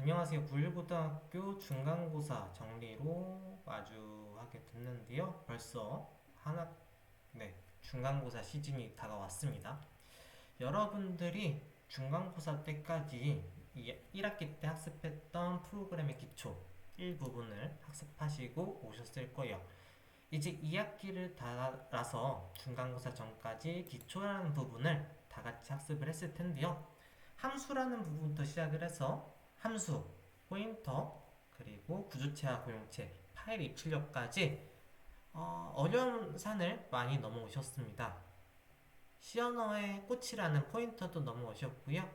안녕하세요. 91고등학교 중간고사 정리로 마주하게 됐는데요. 벌써 하나, 네, 중간고사 시즌이 다가왔습니다. 여러분들이 중간고사 때까지 1학기 때 학습했던 프로그램의 기초 일부분을 학습하시고 오셨을 거예요. 이제 2학기를 달아서 중간고사 전까지 기초라는 부분을 다 같이 학습을 했을 텐데요. 함수라는 부분부터 시작을 해서 함수, 포인터, 그리고 구조체와 고용체, 파일 입출력까지 어, 어려운 산을 많이 넘어오셨습니다. 시언어의 꽃이라는 포인터도 넘어오셨고요.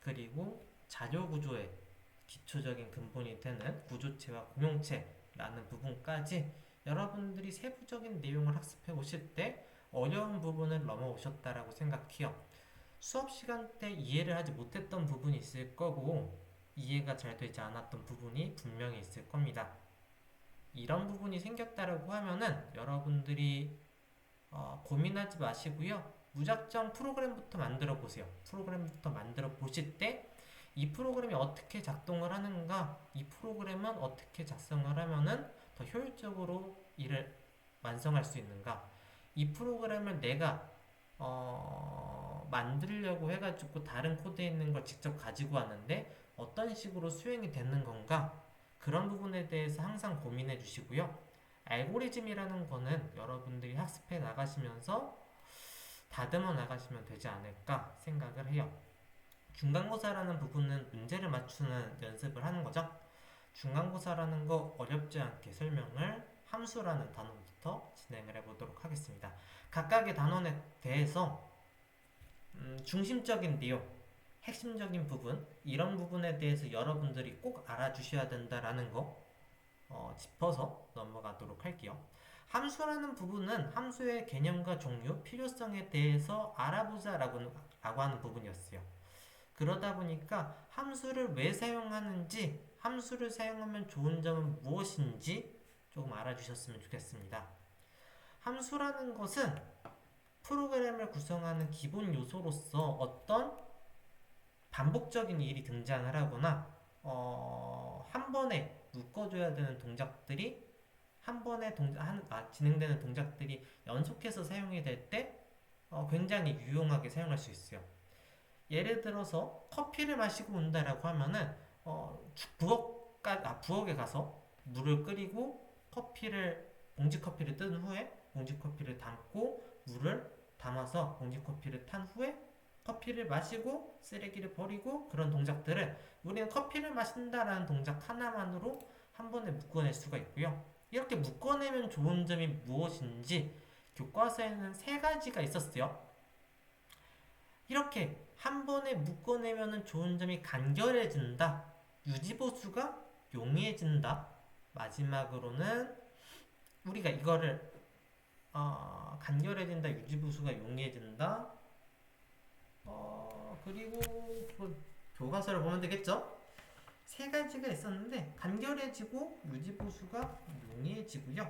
그리고 자료 구조의 기초적인 근본이 되는 구조체와 공용체라는 부분까지 여러분들이 세부적인 내용을 학습해 오실 때 어려운 부분을 넘어오셨다라고 생각해요. 수업 시간 때 이해를 하지 못했던 부분이 있을 거고 이해가 잘 되지 않았던 부분이 분명히 있을 겁니다. 이런 부분이 생겼다라고 하면은 여러분들이 어, 고민하지 마시고요. 무작정 프로그램부터 만들어 보세요. 프로그램부터 만들어 보실 때 이 프로그램이 어떻게 작동을 하는가, 이 프로그램은 어떻게 작성을 하면은 더 효율적으로 일을 완성할 수 있는가, 이 프로그램을 내가 어, 만들려고 해가지고 다른 코드에 있는 걸 직접 가지고 왔는데 어떤 식으로 수행이 되는 건가 그런 부분에 대해서 항상 고민해 주시고요. 알고리즘이라는 거는 여러분들이 학습해 나가시면서 다듬어 나가시면 되지 않을까 생각을 해요. 중간고사라는 부분은 문제를 맞추는 연습을 하는 거죠. 중간고사라는 거 어렵지 않게 설명을 함수라는 단어부터 진행을 해보도록 하겠습니다. 각각의 단원에 대해서 음, 중심적인 내용, 핵심적인 부분 이런 부분에 대해서 여러분들이 꼭 알아주셔야 된다라는 거 어, 짚어서 넘어가도록 할게요. 함수라는 부분은 함수의 개념과 종류, 필요성에 대해서 알아보자 라고 라고 하는 부분이었어요. 그러다 보니까 함수를 왜 사용하는지, 함수를 사용하면 좋은 점은 무엇인지 조금 알아주셨으면 좋겠습니다. 함수라는 것은 프로그램을 구성하는 기본 요소로서 어떤 반복적인 일이 등장을 하거나 어, 한 번에 묶어줘야 되는 동작들이 한 번에 동작, 한, 아, 진행되는 동작들이 연속해서 사용이 될때 어, 굉장히 유용하게 사용할 수 있어요. 예를 들어서 커피를 마시고 온다라고 하면은 어, 부엌 아, 부엌에 가서 물을 끓이고 커피를 봉지 커피를 뜬 후에 봉지 커피를 담고 물을 담아서 봉지 커피를 탄 후에 커피를 마시고 쓰레기를 버리고 그런 동작들을 우리는 커피를 마신다라는 동작 하나만으로 한 번에 묶어낼 수가 있고요. 이렇게 묶어내면 좋은 점이 무엇인지 교과서에는 세 가지가 있었어요. 이렇게 한 번에 묶어내면 좋은 점이 간결해진다. 유지보수가 용이해진다. 마지막으로는 우리가 이거를 어, 간결해진다. 유지보수가 용이해진다. 어, 그리고 뭐 교과서를 보면 되겠죠? 세 가지가 있었는데 간결해지고 유지보수가 용이해지고요.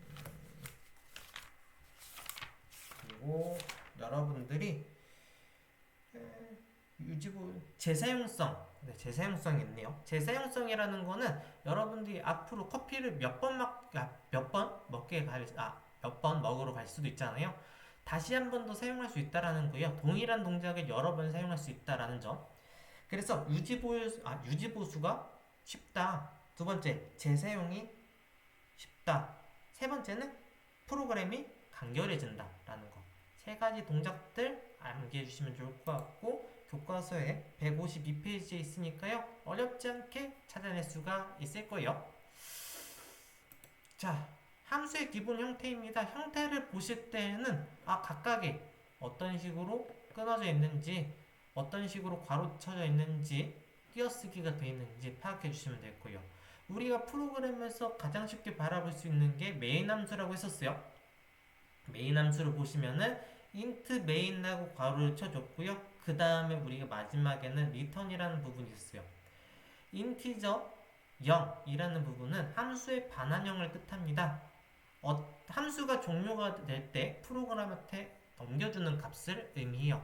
음, 그리고 여러분들이 유지보 재사용성 네, 재사용성이 있네요. 재사용성이라는 거는 여러분들이 앞으로 커피를 몇번 몇번 먹게 갈 아, 몇 번 먹으러 갈 수도 있잖아요. 다시 한 번 더 사용할 수 있다라는 거예요. 동일한 동작을 여러 번 사용할 수 있다라는 점. 그래서 유지보수 아 유지보수가 쉽다. 두 번째 재사용이 쉽다. 세 번째는 프로그램이 간결해진다 라는 거. 세 가지 동작들 암기해 주시면 좋을 것 같고 교과서에 152페이지에 있으니까요. 어렵지 않게 찾아낼 수가 있을 거예요. 자, 함수의 기본 형태입니다. 형태를 보실 때는 아 각각이 어떤 식으로 끊어져 있는지 어떤 식으로 괄호 쳐져 있는지 띄어쓰기가 되어 있는지 파악해 주시면 될 거예요. 우리가 프로그램에서 가장 쉽게 바라볼 수 있는 게 메인 함수라고 했었어요. 메인 함수를 보시면은 int main하고 괄호를 쳐줬고요. 그 다음에 우리가 마지막에는 return이라는 부분이 있어요. integer 0이라는 부분은 함수의 반환형을 뜻합니다. 어, 함수가 종료가 될 때 프로그램한테 넘겨주는 값을 의미해요.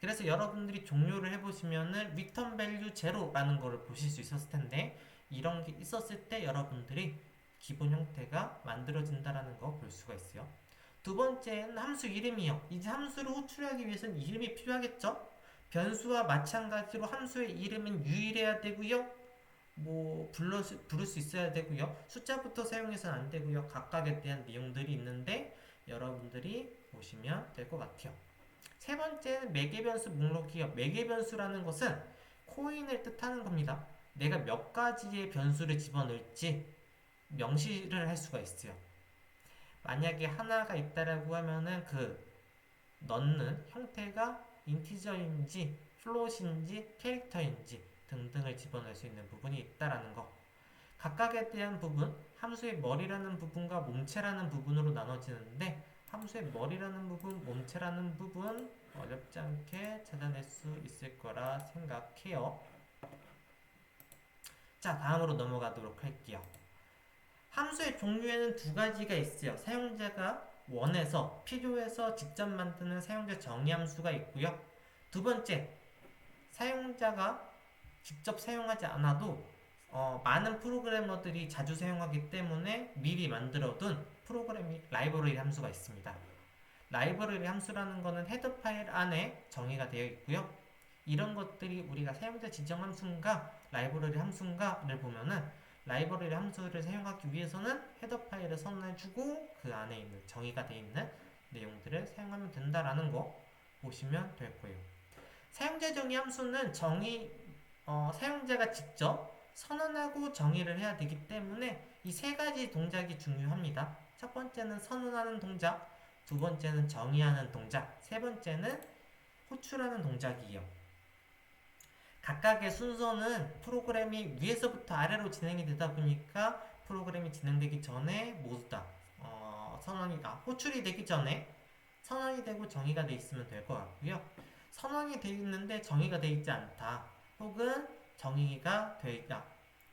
그래서 여러분들이 종료를 해보시면은 return value 제로라는 거를 보실 수 있었을 텐데 이런 게 있었을 때 여러분들이 기본 형태가 만들어진다라는 거 볼 수가 있어요. 두 번째는 함수 이름이요. 이제 함수를 호출하기 위해서는 이름이 필요하겠죠? 변수와 마찬가지로 함수의 이름은 유일해야 되고요. 뭐 불러 부를 수 있어야 되고요. 숫자부터 사용해서는 안 되고요. 각각에 대한 내용들이 있는데 여러분들이 보시면 될 것 같아요. 세 번째는 매개 변수 목록이요. 매개 변수라는 것은 코인을 뜻하는 겁니다. 내가 몇 가지의 변수를 집어넣을지 명시를 할 수가 있어요. 만약에 하나가 있다라고 하면은 그 넣는 형태가 인티저인지 플롯인지 캐릭터인지 등등을 집어넣을 수 있는 부분이 있다라는 거. 각각에 대한 부분, 함수의 머리라는 부분과 몸체라는 부분으로 나눠지는데 함수의 머리라는 부분, 몸체라는 부분 어렵지 않게 찾아낼 수 있을 거라 생각해요. 자, 다음으로 넘어가도록 할게요. 함수의 종류에는 두 가지가 있어요. 사용자가 원해서 필요해서 직접 만드는 사용자 정의 함수가 있고요. 두 번째, 사용자가 직접 사용하지 않아도 어, 많은 프로그래머들이 자주 사용하기 때문에 미리 만들어둔 프로그래밍 라이브러리 함수가 있습니다. 라이브러리 함수라는 것은 헤더 파일 안에 정의가 되어 있고요. 이런 것들이 우리가 사용자 지정 함수인가 라이브러리 함수인가를 보면은 라이브러리 함수를 사용하기 위해서는 헤더 파일을 선언해주고 그 안에 있는 정의가 되어 있는 내용들을 사용하면 된다라는 거 보시면 될 거예요. 사용자 정의 함수는 정의 어, 사용자가 직접 선언하고 정의를 해야 되기 때문에 이 세 가지 동작이 중요합니다. 첫 번째는 선언하는 동작, 두 번째는 정의하는 동작, 세 번째는 호출하는 동작이에요. 각각의 순서는 프로그램이 위에서부터 아래로 진행이 되다 보니까 프로그램이 진행되기 전에 모두 다 어, 선언이 아, 호출이 되기 전에 선언이 되고 정의가 돼 있으면 될 것 같고요. 선언이 돼 있는데 정의가 돼 있지 않다. 혹은 정의가 돼 있다.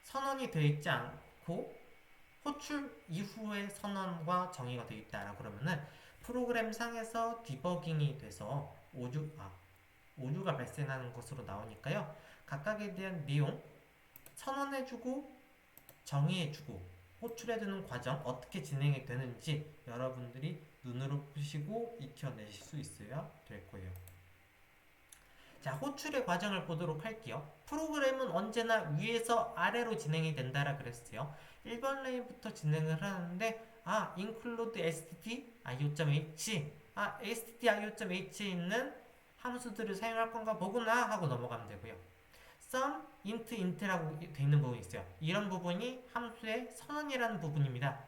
선언이 돼 있지 않고 호출 이후에 선언과 정의가 되어 있다라 그러면은 프로그램 상에서 디버깅이 돼서 오류 아 오류가 발생하는 것으로 나오니까요. 각각에 대한 내용 선언해주고 정의해주고 호출해주는 과정 어떻게 진행이 되는지 여러분들이 눈으로 보시고 익혀내실 수 있어야 될 거예요. 자, 호출의 과정을 보도록 할게요. 프로그램은 언제나 위에서 아래로 진행이 된다라 그랬어요. 1번 라인부터 진행을 하는데 아, include std io.h 아, std io.h에 있는 함수들을 사용할 건가 보구나 하고 넘어가면 되고요. sum, int, int라고 되어 있는 부분이 있어요. 이런 부분이 함수의 선언이라는 부분입니다.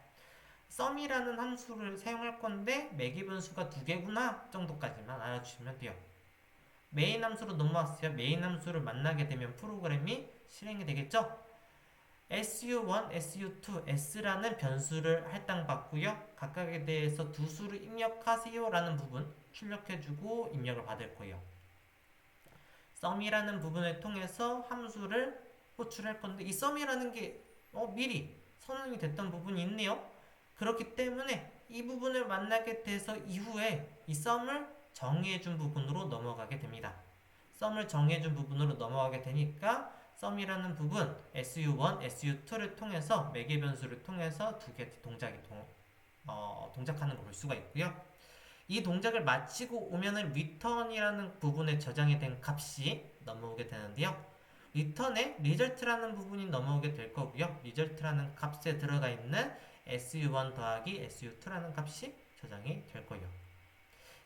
sum이라는 함수를 사용할 건데 매개 변수가 두 개구나 정도까지만 알아주시면 돼요. 메인 함수로 넘어왔어요. 메인 함수를 만나게 되면 프로그램이 실행이 되겠죠? su1, su2, s라는 변수를 할당받고요. 각각에 대해서 두 수를 입력하세요 라는 부분 출력해주고 입력을 받을 거예요. sum이라는 부분을 통해서 함수를 호출할 건데 이 sum이라는 게 어, 미리 선언이 됐던 부분이 있네요. 그렇기 때문에 이 부분을 만나게 돼서 이후에 이 sum을 정의해준 부분으로 넘어가게 됩니다. 썸을 정해준 부분으로 넘어가게 되니까 썸이라는 부분 SU1, SU2를 통해서 매개 변수를 통해서 두 개의 동작이 동, 어, 동작하는 걸 볼 수가 있고요. 이 동작을 마치고 오면은 return이라는 부분에 저장이 된 값이 넘어오게 되는데요. return에 result라는 부분이 넘어오게 될 거고요. result라는 값에 들어가 있는 SU1 더하기 SU2라는 값이 저장이 될 거예요.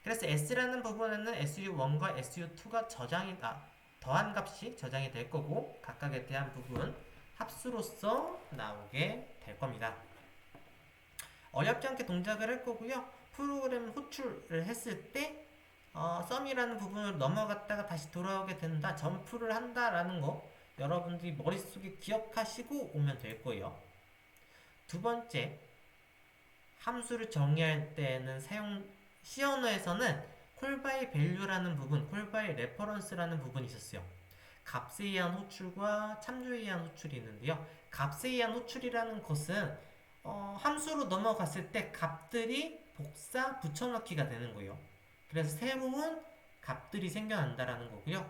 그래서 S라는 부분에는 SU1과 SU2가 저장이 아, 더한 값이 저장이 될 거고 각각에 대한 부분 합수로서 나오게 될 겁니다. 어렵지 않게 동작을 할 거고요. 프로그램 호출을 했을 때 어, 썸이라는 부분을 넘어갔다가 다시 돌아오게 된다, 점프를 한다라는 거 여러분들이 머릿속에 기억하시고 오면 될 거예요. 두 번째, 함수를 정의할 때는 사용 C 언어에서는 콜바이 밸류라는 부분, 콜바이 레퍼런스라는 부분이 있었어요. 값에 의한 호출과 참조에 의한 호출이 있는데요. 값에 의한 호출이라는 것은 어, 함수로 넘어갔을 때 값들이 복사 붙여넣기가 되는 거예요. 그래서 새로운 값들이 생겨난다라는 거고요.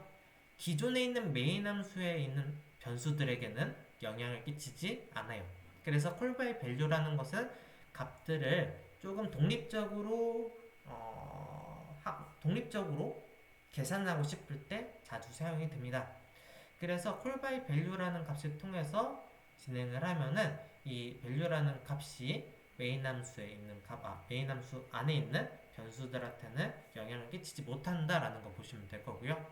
기존에 있는 메인 함수에 있는 변수들에게는 영향을 끼치지 않아요. 그래서 콜바이 밸류라는 것은 값들을 조금 독립적으로 어, 하- 독립적으로 계산하고 싶을 때 자주 사용이 됩니다. 그래서 콜바이 밸류라는 값을 통해서 진행을 하면은 이 밸류라는 값이 메인 함수에 있는 값, 아, 메인 함수 안에 있는 변수들한테는 영향을 끼치지 못한다라는 거 보시면 될 거고요.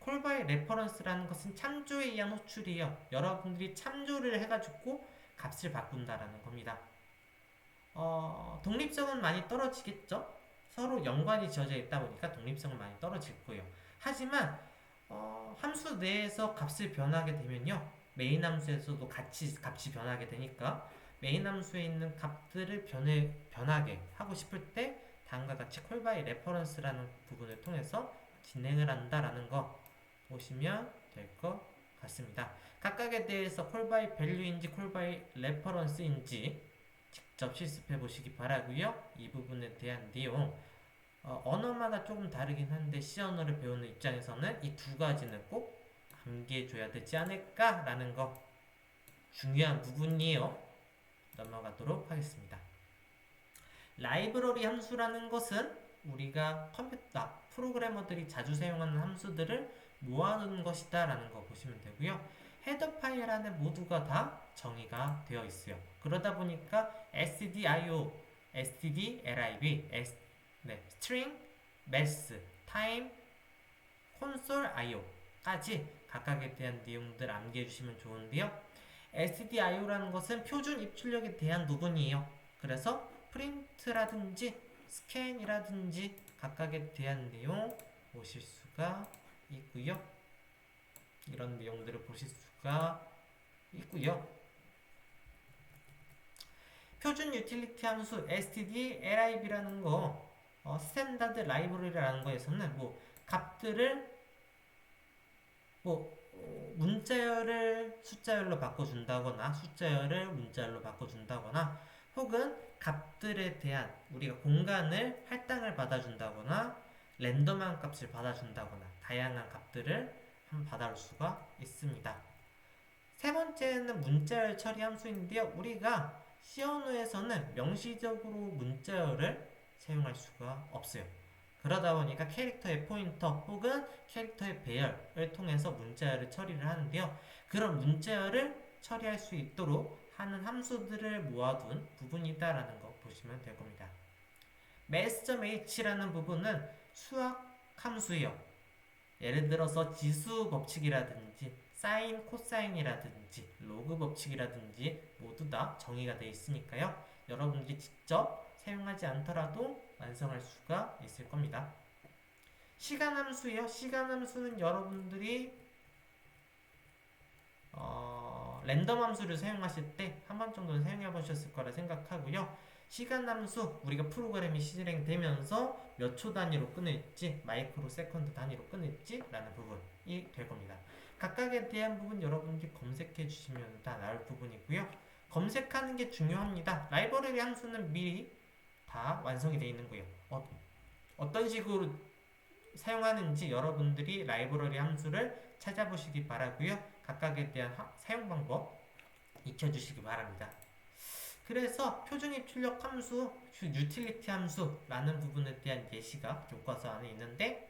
콜바이 레퍼런스라는 것은 참조에 의한 호출이에요. 여러분들이 참조를 해가지고 값을 바꾼다라는 겁니다. 어, 독립성은 많이 떨어지겠죠? 서로 연관이 지어져 있다 보니까 독립성은 많이 떨어질 거예요. 하지만 어, 함수 내에서 값을 변하게 되면요. 메인 함수에서도 같이 값이 변하게 되니까 메인 함수에 있는 값들을 변해, 변하게 하고 싶을 때 다음과 같이 콜 바이 레퍼런스라는 부분을 통해서 진행을 한다라는 거 보시면 될 것 같습니다. 각각에 대해서 콜 바이 밸류인지 콜 바이 레퍼런스인지 직접 실습해 보시기 바라고요. 이 부분에 대한 내용 어, 언어마다 조금 다르긴 한데 C 언어를 배우는 입장에서는 이 두 가지는 꼭 암기해 줘야 되지 않을까라는 거 중요한 부분이에요. 넘어가도록 하겠습니다. 라이브러리 함수라는 것은 우리가 컴퓨터 프로그래머들이 자주 사용하는 함수들을 모아놓은 것이다 라는 거 보시면 되고요. 헤더 파일 안에 모두가 다 정의가 되어 있어요. 그러다 보니까 stdio, std, lib, s, 네, string, mass, time, console, io까지 각각에 대한 내용들 암기해 주시면 좋은데요. stdio라는 것은 표준 입출력에 대한 부분이에요. 그래서 프린트라든지 스캔이라든지 각각에 대한 내용 보실 수가 있고요. 이런 내용들을 보실 수가 있고요. 표준 유틸리티 함수 std lib라는 거 어, 스탠다드 라이브러리라는 거에서는 뭐 값들을 뭐 어, 문자열을 숫자열로 바꿔준다거나 숫자열을 문자열로 바꿔준다거나 혹은 값들에 대한 우리가 공간을 할당을 받아준다거나 랜덤한 값을 받아준다거나 다양한 값들을 한번 받아올 수가 있습니다. 세 번째는 문자열 처리 함수인데요. 우리가 C 언어에서는 명시적으로 문자열을 사용할 수가 없어요. 그러다 보니까 캐릭터의 포인터 혹은 캐릭터의 배열을 통해서 문자열을 처리를 하는데요. 그런 문자열을 처리할 수 있도록 하는 함수들을 모아둔 부분이다라는 거 보시면 될 겁니다. mass.h라는 부분은 수학 함수예요. 예를 들어서 지수 법칙이라든지 사인, 코사인이라든지 로그 법칙이라든지 모두 다 정의가 되어 있으니까요. 여러분들이 직접 사용하지 않더라도 완성할 수가 있을 겁니다. 시간 함수예요. 시간 함수는 여러분들이 어, 랜덤 함수를 사용하실 때 한 번 정도는 사용해 보셨을 거라 생각하고요. 시간 함수 우리가 프로그램이 실행되면서 몇 초 단위로 끊을지 마이크로 세컨드 단위로 끊을지 라는 부분이 될 겁니다. 각각에 대한 부분 여러분들이 검색해 주시면 다 나올 부분이고요. 검색하는 게 중요합니다. 라이브러리 함수는 미리 다 완성이 되어 있는 거예요. 어, 어떤 식으로 사용하는지 여러분들이 라이브러리 함수를 찾아보시기 바라고요. 각각에 대한 하- 사용 방법 익혀주시기 바랍니다. 그래서 표준 입 출력 함수, 유틸리티 함수라는 부분에 대한 예시가 교과서 안에 있는데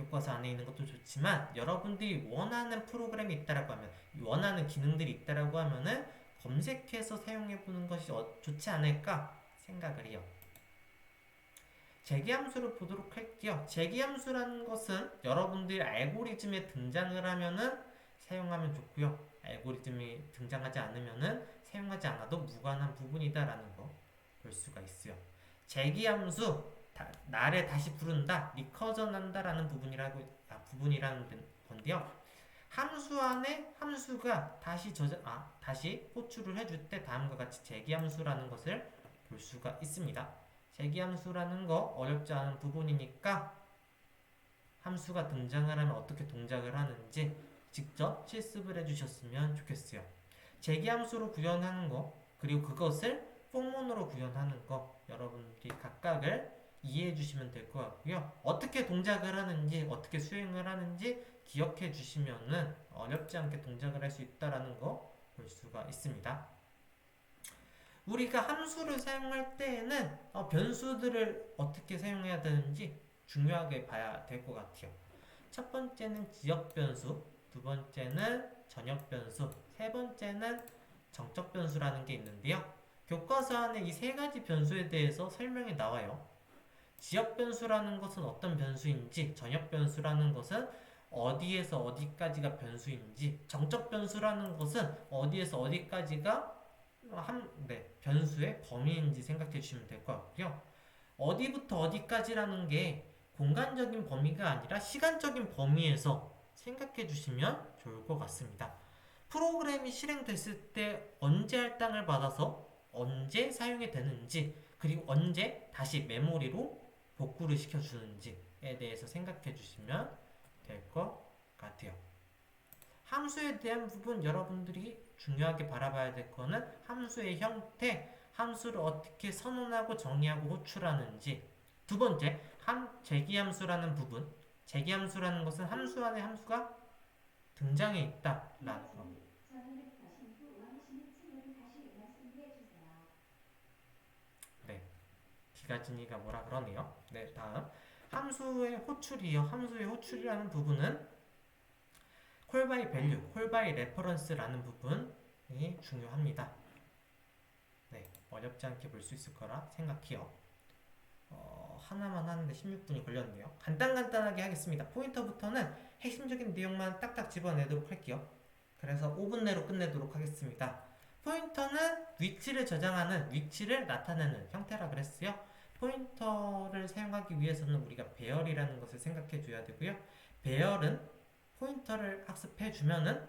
교과서 안에 있는 것도 좋지만 여러분들이 원하는 프로그램이 있다라고 하면 원하는 기능들이 있다라고 하면은 검색해서 사용해 보는 것이 어- 좋지 않을까 생각을 해요. 재기함수를 보도록 할게요. 재기함수라는 것은 여러분들이 알고리즘에 등장을 하면은 사용하면 좋고요. 알고리즘이 등장하지 않으면은 사용하지 않아도 무관한 부분이다라는 거 볼 수가 있어요. 재기함수 다, 나를 다시 부른다, 리커전 한다라는 부분이라고 아, 부분이라는 건데요. 함수 안에 함수가 다시 저장 아 다시 호출을 해줄 때 다음과 같이 재기함수라는 것을 볼 수가 있습니다. 재기함수라는 거 어렵지 않은 부분이니까 함수가 등장을 하면 어떻게 동작을 하는지 직접 실습을 해주셨으면 좋겠어요. 재기함수로 구현하는 거 그리고 그것을 포문으로 구현하는 거 여러분들이 각각을 이해해 주시면 될 것 같고요. 어떻게 동작을 하는지, 어떻게 수행을 하는지 기억해 주시면은 어렵지 않게 동작을 할 수 있다라는 거 볼 수가 있습니다. 우리가 함수를 사용할 때에는 어, 변수들을 어떻게 사용해야 되는지 중요하게 봐야 될 것 같아요. 첫 번째는 지역 변수, 두 번째는 전역 변수, 세 번째는 정적 변수라는 게 있는데요. 교과서 안에 이 세 가지 변수에 대해서 설명이 나와요. 지역 변수라는 것은 어떤 변수인지, 전역 변수라는 것은 어디에서 어디까지가 변수인지, 정적 변수라는 것은 어디에서 어디까지가 한, 네, 변수의 범위인지 생각해 주시면 될 것 같고요. 어디부터 어디까지라는 게 공간적인 범위가 아니라 시간적인 범위에서 생각해 주시면 좋을 것 같습니다. 프로그램이 실행됐을 때 언제 할당을 받아서 언제 사용이 되는지 그리고 언제 다시 메모리로 복구를 시켜주는지에 대해서 생각해 주시면 될 것 같아요. 함수에 대한 부분 여러분들이 중요하게 바라봐야 될 거는 함수의 형태, 함수를 어떻게 선언하고 정의하고 호출하는지. 두 번째, 함, 제기함수라는 부분. 제기함수라는 것은 함수 안에 함수가 등장해 있다라는 거. 기가진이가 뭐라 그러네요. 네, 다음 함수의 호출이요. 함수의 호출이라는 부분은 콜바이 밸류, 콜바이 레퍼런스라는 부분이 중요합니다. 네, 어렵지 않게 볼 수 있을 거라 생각해요. 어, 하나만 하는데 16분이 걸렸네요. 간단간단하게 하겠습니다. 포인터부터는 핵심적인 내용만 딱딱 집어내도록 할게요. 그래서 5분 내로 끝내도록 하겠습니다. 포인터는 위치를 저장하는, 위치를 나타내는 형태라 그랬어요. 포인터를 사용하기 위해서는 우리가 배열이라는 것을 생각해 줘야 되고요. 배열은 포인터를 학습해 주면은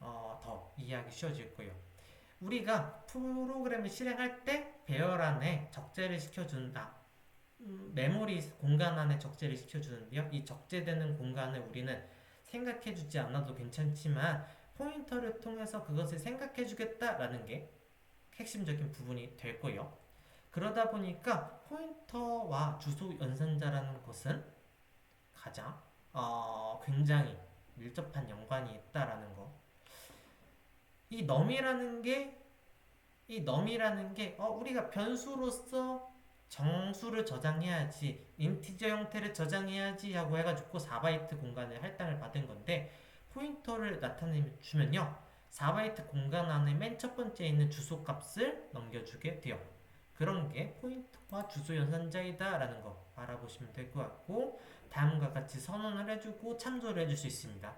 어, 더 이해하기 쉬워질 거예요. 우리가 프로그램을 실행할 때 배열 안에 적재를 시켜준다. 음, 메모리 공간 안에 적재를 시켜주는데요. 이 적재되는 공간을 우리는 생각해 주지 않아도 괜찮지만 포인터를 통해서 그것을 생각해 주겠다라는 게 핵심적인 부분이 될 거예요. 그러다 보니까 포인터와 주소 연산자라는 것은 가장 어, 굉장히 밀접한 연관이 있다라는 거. 이 넘이라는 게, 이 넘이라는 게, 어, 우리가 변수로서 정수를 저장해야지, 인티저 형태를 저장해야지 하고 해가지고 4바이트 공간을 할당을 받은 건데, 포인터를 나타내주면요, 4바이트 공간 안에 맨 첫 번째 있는 주소 값을 넘겨주게 돼요. 그런 게 포인터와 주소 연산자이다 라는 거 알아보시면 될 것 같고, 다음과 같이 선언을 해주고 참조를 해줄 수 있습니다.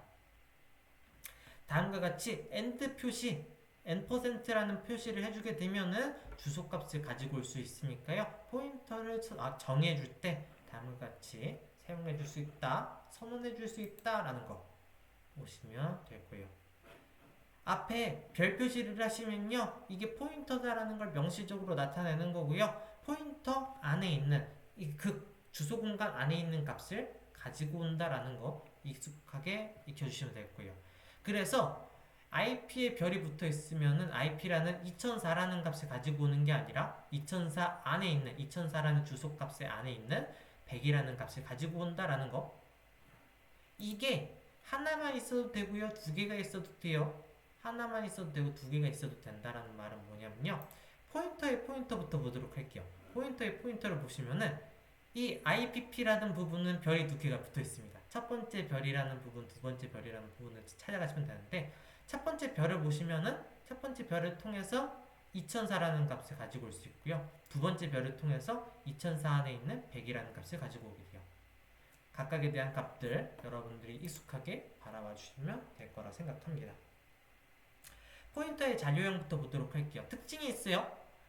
다음과 같이 end 표시, n%라는 표시를 해주게 되면은 주소값을 가지고 올 수 있으니까요. 포인터를 아, 정해줄 때 다음과 같이 사용해 줄 수 있다, 선언해 줄 수 있다 라는 거 보시면 될 거예요. 앞에 별 표시를 하시면요. 이게 포인터다라는 걸 명시적으로 나타내는 거고요. 포인터 안에 있는 이그 주소 공간 안에 있는 값을 가지고 온다라는 거 익숙하게 익혀주시면 될 거예요. 그래서 IP에 별이 붙어 있으면은 IP라는 2004라는 값을 가지고 오는 게 아니라 2004 안에 있는 2004라는 주소 값의 안에 있는 100이라는 값을 가지고 온다라는 거. 이게 하나만 있어도 되고요. 두 개가 있어도 돼요. 하나만 있어도 되고 두 개가 있어도 된다라는 말은 뭐냐면요. 포인터의 포인터부터 보도록 할게요. 포인터의 포인터를 보시면은 이 IPP라는 부분은 별이 두 개가 붙어 있습니다. 첫 번째 별이라는 부분, 두 번째 별이라는 부분을 찾아가시면 되는데 첫 번째 별을 보시면은 첫 번째 별을 통해서 2004라는 값을 가지고 올 수 있고요. 두 번째 별을 통해서 2004 안에 있는 100이라는 값을 가지고 오게 돼요. 각각에 대한 값들 여러분들이 익숙하게 바라봐 주시면 될 거라 생각합니다. 포인터의 잔류형부터 보도록 할게요. 특징이 있어요.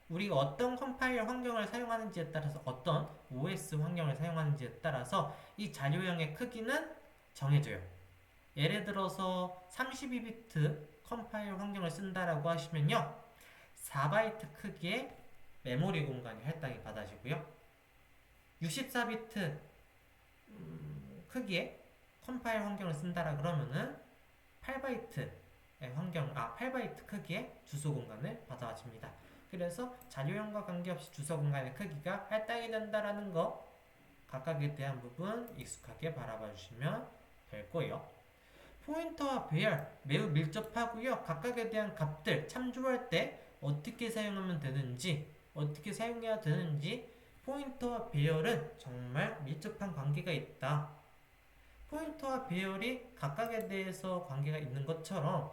우리가 어떤 컴파일러 환경을 사용하는지에 따라서 어떤 OS 환경을 사용하는지에 따라서 이 자료형의 크기는 정해져요. 예를 들어서 32비트 컴파일러 환경을 쓴다라고 하시면요. 4바이트 크기의 메모리 공간이 할당이 받아지고요. 64비트 음, 크기의 컴파일 환경을 쓴다라 그러면은 8바이트의 환경, 아 8바이트 크기의 주소 공간을 받아집니다. 그래서 자료형과 관계없이 주소 공간의 크기가 할당이 된다라는 거 각각에 대한 부분 익숙하게 바라봐 주시면 될 거예요. 포인터와 배열 매우 밀접하고요. 각각에 대한 값들 참조할 때 어떻게 사용하면 되는지 어떻게 사용해야 되는지 포인터와 배열은 정말 밀접한 관계가 있다. 포인터와 배열이 각각에 대해서 관계가 있는 것처럼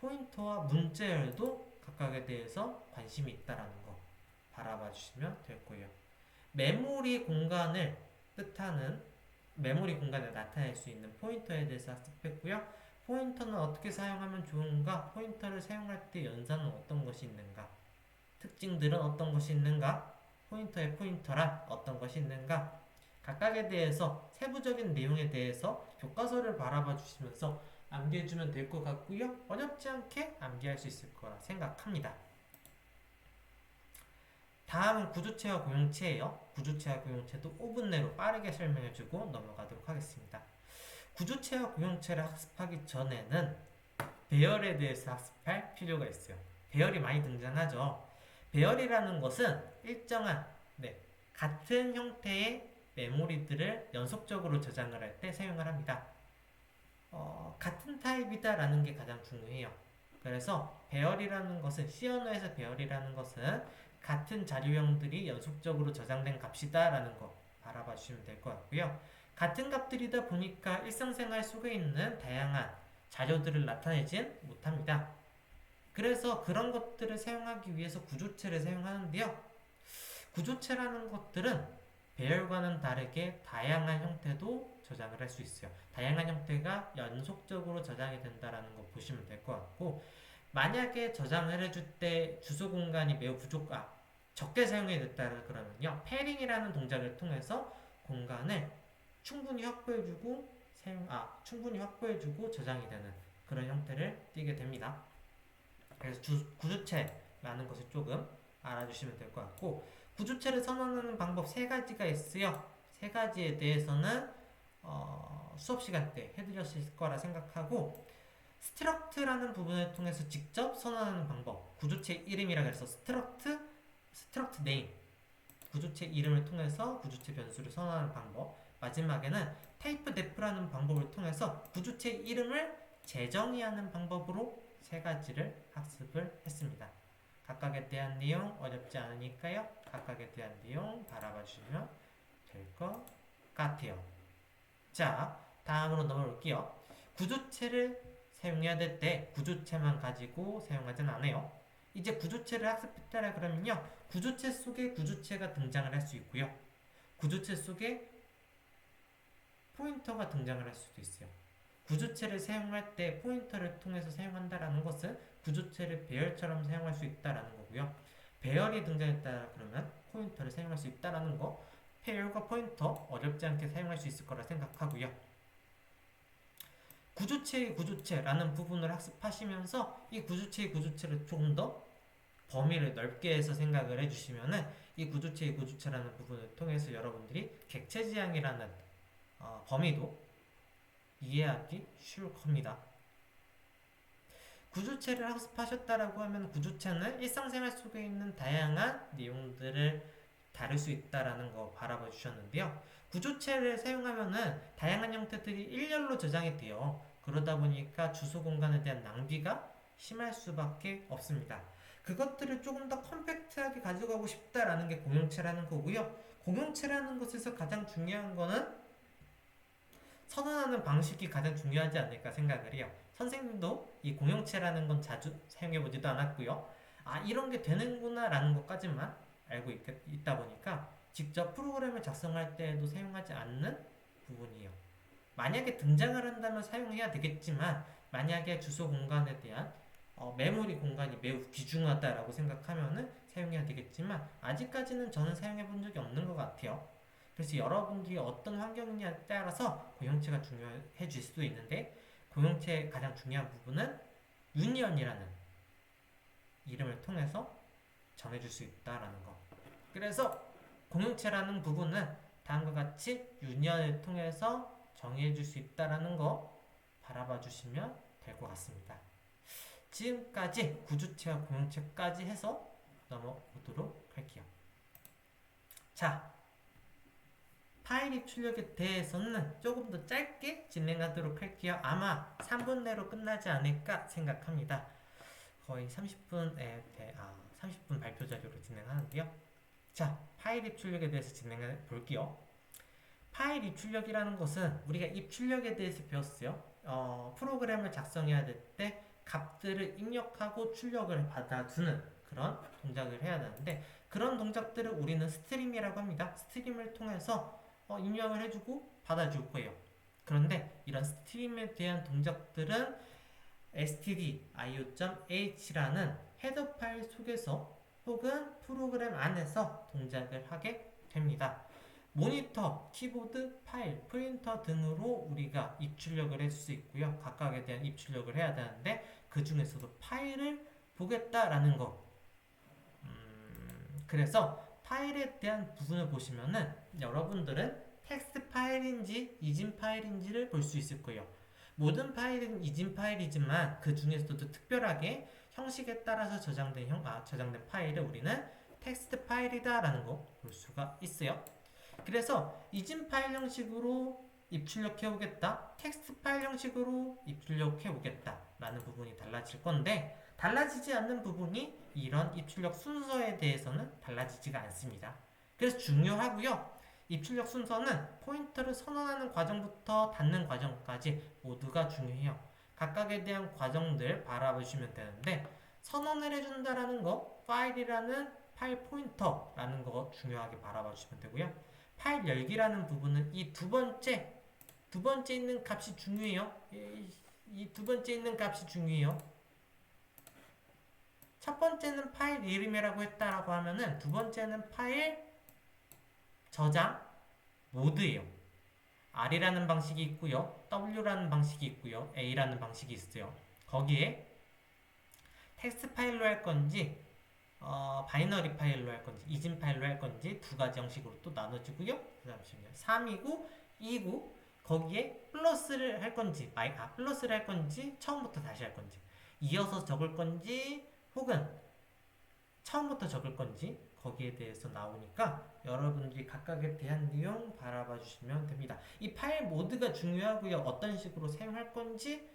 포인터와 문자열도 각각에 대해서 관심이 있다라는 거 바라봐 주시면 될 거예요. 메모리 공간을 뜻하는 메모리 공간에 나타낼 수 있는 포인터에 대해서 학습했고요. 포인터는 어떻게 사용하면 좋은가? 포인터를 사용할 때 연산은 어떤 것이 있는가? 특징들은 어떤 것이 있는가? 포인터의 포인터란 어떤 것이 있는가? 각각에 대해서 세부적인 내용에 대해서 교과서를 바라봐 주시면서 암기해주면 될 것 같고요. 어렵지 않게 암기할 수 있을 거라 생각합니다. 다음은 구조체와 고용체예요. 구조체와 고용체도 5분 내로 빠르게 설명해주고 넘어가도록 하겠습니다. 구조체와 고용체를 학습하기 전에는 배열에 대해서 학습할 필요가 있어요. 배열이 많이 등장하죠. 배열이라는 것은 일정한 네, 같은 형태의 메모리들을 연속적으로 저장을 할 때 사용을 합니다. 어, 같은 타입이다라는 게 가장 중요해요. 그래서 배열이라는 것은 C 언어에서 배열이라는 것은 같은 자료형들이 연속적으로 저장된 값이다라는 거 바라봐 주시면 될 것 같고요. 같은 값들이다 보니까 일상생활 속에 있는 다양한 자료들을 나타내진 못합니다. 그래서 그런 것들을 사용하기 위해서 구조체를 사용하는데요. 구조체라는 것들은 배열과는 다르게 다양한 형태도 저장을 할 수 있어요. 다양한 형태가 연속적으로 저장이 된다는 거 보시면 될 것 같고 만약에 저장을 해줄 때 주소 공간이 매우 부족, 아, 적게 사용이 됐다 그러면요. 패링이라는 동작을 통해서 공간을 충분히 확보해주고 사용, 아, 충분히 확보해주고 저장이 되는 그런 형태를 띠게 됩니다. 그래서 주, 구조체라는 것을 조금 알아주시면 될 것 같고 구조체를 선언하는 방법 세 가지가 있어요. 세 가지에 대해서는 어, 수업 시간 때 해드렸을 거라 생각하고 스트럭트라는 부분을 통해서 직접 선언하는 방법 구조체 이름이라 그래서 스트럭트 스트럭트 네임 구조체 이름을 통해서 구조체 변수를 선언하는 방법 마지막에는 타이프 데프라는 방법을 통해서 구조체 이름을 재정의하는 방법으로 세 가지를 학습을 했습니다. 각각에 대한 내용 어렵지 않으니까요. 각각에 대한 내용 바라봐 주시면 될 것 같아요. 자, 다음으로 넘어올게요. 구조체를 사용해야 될 때 구조체만 가지고 사용하진 않아요. 이제 구조체를 학습했다라 그러면요. 구조체 속에 구조체가 등장을 할 수 있고요. 구조체 속에 포인터가 등장을 할 수도 있어요. 구조체를 사용할 때 포인터를 통해서 사용한다라는 것은 구조체를 배열처럼 사용할 수 있다라는 거고요. 배열이 등장했다 그러면 포인터를 사용할 수 있다라는 거. 배열과 포인터 어렵지 않게 사용할 수 있을 거라 생각하고요. 구조체의 구조체라는 부분을 학습하시면서 이 구조체의 구조체를 조금 더 범위를 넓게 해서 생각을 해주시면은 이 구조체의 구조체라는 부분을 통해서 여러분들이 객체지향이라는 어, 범위도 이해하기 쉬울 겁니다. 구조체를 학습하셨다라고 하면 구조체는 일상생활 속에 있는 다양한 내용들을 다룰 수 있다라는 거 바라봐 주셨는데요. 구조체를 사용하면은 다양한 형태들이 일렬로 저장이 돼요. 그러다 보니까 주소 공간에 대한 낭비가 심할 수밖에 없습니다. 그것들을 조금 더 컴팩트하게 가져가고 싶다라는 게 공용체라는 거고요. 공용체라는 것에서 가장 중요한 거는 선언하는 방식이 가장 중요하지 않을까 생각을 해요. 선생님도 이 공용체라는 건 자주 사용해 보지도 않았고요. 아, 이런 게 되는구나 라는 것까지만 알고 있, 있다 보니까 직접 프로그램을 작성할 때에도 사용하지 않는 부분이에요. 만약에 등장을 한다면 사용해야 되겠지만 만약에 주소 공간에 대한 어, 메모리 공간이 매우 귀중하다라고 생각하면은 사용해야 되겠지만 아직까지는 저는 사용해 본 적이 없는 것 같아요. 그래서 여러분들이 어떤 환경이냐에 따라서 고용체가 중요해질 수도 있는데 고용체의 가장 중요한 부분은 유니언이라는 이름을 통해서 정해줄 수 있다라는 거. 그래서 공용체라는 부분은 다음과 같이 유니언을 통해서 정해줄 수 있다라는 거 바라봐 주시면 될 것 같습니다. 지금까지 구조체와 공용체까지 해서 넘어오도록 할게요. 자, 파일 입출력에 대해서는 조금 더 짧게 진행하도록 할게요. 아마 3분 내로 끝나지 않을까 생각합니다. 거의 30분에 대, 아, 30분 발표 자료로 진행하는데요. 자, 파일 입출력에 대해서 진행해 볼게요. 파일 입출력이라는 것은 우리가 입출력에 대해서 배웠어요. 어, 프로그램을 작성해야 될 때 값들을 입력하고 출력을 받아주는 그런 동작을 해야 되는데 그런 동작들을 우리는 스트림이라고 합니다. 스트림을 통해서 어, 입력을 해주고 받아줄 거예요. 그런데 이런 스트림에 대한 동작들은 stdio.h라는 헤더 파일 속에서 혹은 프로그램 안에서 동작을 하게 됩니다. 모니터, 키보드, 파일, 프린터 등으로 우리가 입출력을 할 수 있고요. 각각에 대한 입출력을 해야 되는데 그 중에서도 파일을 보겠다라는 거. 음, 그래서 파일에 대한 부분을 보시면은 여러분들은 텍스트 파일인지 이진 파일인지를 볼 수 있을 거예요. 모든 파일은 이진 파일이지만 그 중에서도 특별하게 형식에 따라서 저장된 형, 아, 저장된 파일을 우리는 텍스트 파일이다라는 거 볼 수가 있어요. 그래서 이진 파일 형식으로 입출력해 오겠다, 텍스트 파일 형식으로 입출력해 오겠다 라는 부분이 달라질 건데 달라지지 않는 부분이 이런 입출력 순서에 대해서는 달라지지가 않습니다. 그래서 중요하고요. 입출력 순서는 포인터를 선언하는 과정부터 닫는 과정까지 모두가 중요해요. 각각에 대한 과정들 바라보시면 되는데 선언을 해준다라는 거, 파일이라는 파일 포인터라는 거 중요하게 바라봐 주시면 되고요. 파일 열기라는 부분은 이 두 번째 두 번째 있는 값이 중요해요. 이 두 번째 있는 값이 중요해요. 첫 번째는 파일 이름이라고 했다라고 하면은 두 번째는 파일 저장 모드예요. R이라는 방식이 있고요. W라는 방식이 있고요. A라는 방식이 있어요. 거기에 텍스트 파일로 할 건지 어, 바이너리 파일로 할 건지 이진 파일로 할 건지 두 가지 형식으로 또 나눠지고요. 잠시만요. 3이고 2고 거기에 플러스를 할 건지 마이, 아 플러스를 할 건지 처음부터 다시 할 건지 이어서 적을 건지 혹은 처음부터 적을 건지 거기에 대해서 나오니까 여러분들이 각각에 대한 내용 바라봐 주시면 됩니다. 이 파일 모드가 중요하고요. 어떤 식으로 사용할 건지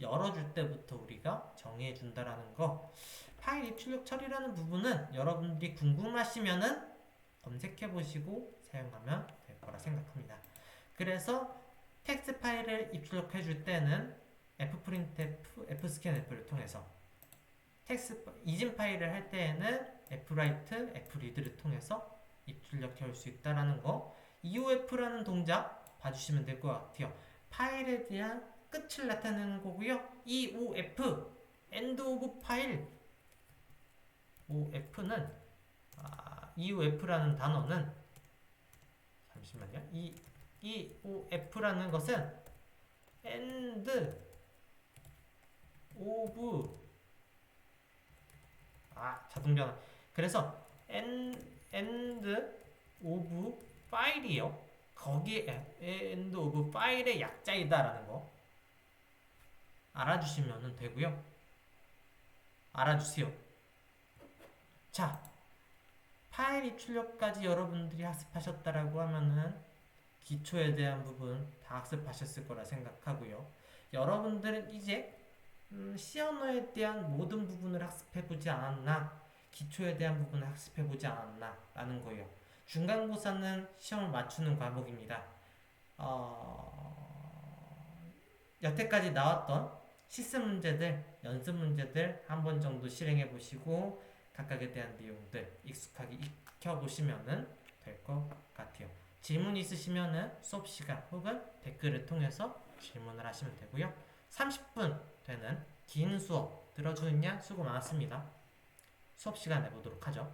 열어줄 때부터 우리가 정해 준다라는 거. 파일 입출력 처리라는 부분은 여러분들이 궁금하시면은 검색해 보시고 사용하면 될 거라 생각합니다. 그래서 텍스트 파일을 입출력해 줄 때는 fprintf, fscanf를 통해서 텍스트 이진 파일을 할 때에는 fwrite, fread를 통해서 입출력해 올 수 있다라는 거. eof라는 동작 봐주시면 될 것 같아요. 파일에 대한 끝을 나타내는 거고요. eof, end of file. of는 아, eof라는 단어는 잠시만요. 이 eof라는 것은 end of 아 자동 변환 그래서 end, end of file이요. 거기에 end of file의 약자이다라는 거 알아주시면 되고요. 알아주세요. 자 파일 입출력까지 여러분들이 학습하셨다라고 하면은 기초에 대한 부분 다 학습하셨을 거라 생각하고요. 여러분들은 이제 음, C 언어에 대한 모든 부분을 학습해보지 않았나? 기초에 대한 부분을 학습해보지 않았나? 라는 거예요. 중간고사는 시험을 맞추는 과목입니다. 어, 여태까지 나왔던 시스 문제들, 연습 문제들 한 번 정도 실행해 보시고 각각에 대한 내용들 익숙하게 익혀 보시면 될것 같아요. 질문 있으시면 수업 시간 혹은 댓글을 통해서 질문을 하시면 되고요. 30분 되는 긴 수업 들어주느냐 수고 많았습니다. 수업 시간 내보도록 하죠.